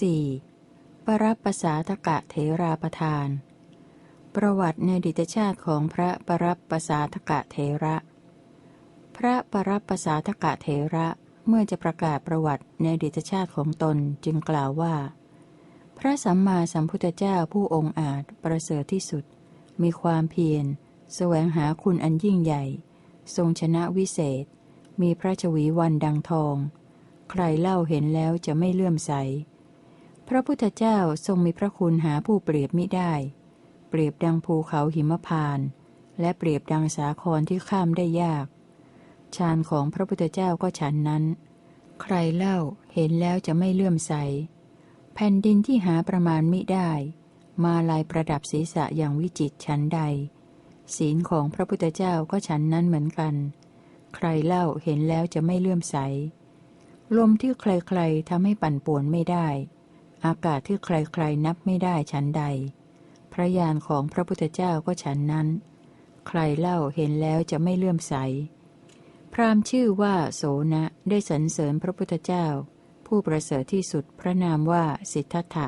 4. ปรับปสาทกะเถราประทาน ประวัติในดิตชาติของพระปรับปสาทกะเถระ พระปรับปสาทกะเถระเมื่อจะประกาศประวัติในดิตชาติของตนจึงกล่าวว่า พระสัมมาสัมพุทธเจ้าผู้องค์อาจประเสริฐที่สุด มีความเพียรแสวงหาคุณอันยิ่งใหญ่ ทรงชนะวิเศษ มีพระชวีวันดังทอง ใครเล่าเห็นแล้วจะไม่เลื่อมใส ระพุทธเจ้าทรงมีพระคุณหาผู้เปรียบมิได้ เปรียบดังภูเขาหิมพาน และเปรียบดังสาครที่ข้ามได้ยาก ฌานของพระพุทธเจ้าก็ฉันนั้น ใครเล่าเห็นแล้วจะไม่เลื่อมใส แผ่นดินที่หาประมาณมิได้ มาลายประดับศีรษะอย่างวิจิตชั้นใด ศีลของพระพุทธเจ้าก็ฉันนั้นเหมือนกัน ใครเล่าเห็นแล้วจะไม่เลื่อมใส ลมที่ใครๆทำให้ปั่นป่วนไม่ได้ อากาศที่ใครๆนับไม่ได้ฉันใด พระญาณของพระพุทธเจ้าก็ฉันนั้น ใครเล่าเห็นแล้วจะไม่เลื่อมใส พราหมณ์ชื่อว่าโสนะได้สรรเสริญพระพุทธเจ้า ผู้ประเสริฐที่สุดพระนามว่าสิทธัตถะ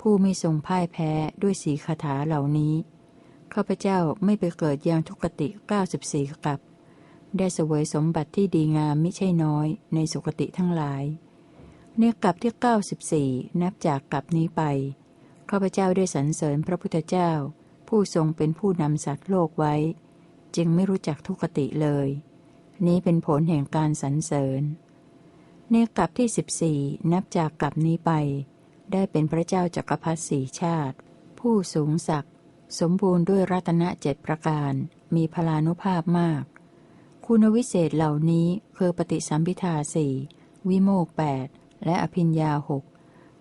ผู้ไม่ทรงพ่ายแพ้ด้วยสีคาถาเหล่านี้ข้าพเจ้าไม่ไปเกิดยังทุกติ 94 กับ ได้เสวยสมบัติที่ดีงามไม่ใช่น้อยในสุคติทั้งหลาย เนกับที่94 นับจากกับนี้ไปข้าพเจ้าได้สรรเสริญพระพุทธเจ้า ผู้ทรงเป็นผู้นำสัตว์โลกไว้ จึงไม่รู้จักทุกติเลย นี้เป็นผลแห่งการสรรเสริญ เนกับที่สิบสี่นับจากกับนี้ไป ได้เป็นพระเจ้าจักรพรรดิสี่ชาติ ผู้สูงศักดิ์สมบูรณ์ด้วยรัตนเจ็ดประการ มีพลานุภาพมาก คุณวิเศษเหล่านี้คือปฏิสัมพิทาสี่วิโมกแปด และอภิญญาหก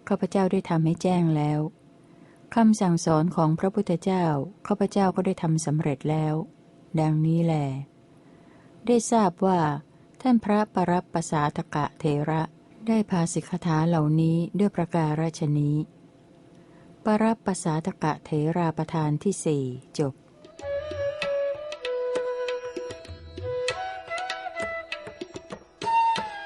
ข้าพเจ้าได้ทำให้แจ้งแล้วคำสั่งสอนของพระพุทธเจ้าข้าพเจ้าก็ได้ทำสำเร็จแล้ว ดังนี้แหละได้ทราบว่า ท่านพระปรับปสาตกะเทระได้พาสิกขาเหล่านี้ด้วยประการราชนี้ ปรับปสาตกะเทราประธานที่สี่จบ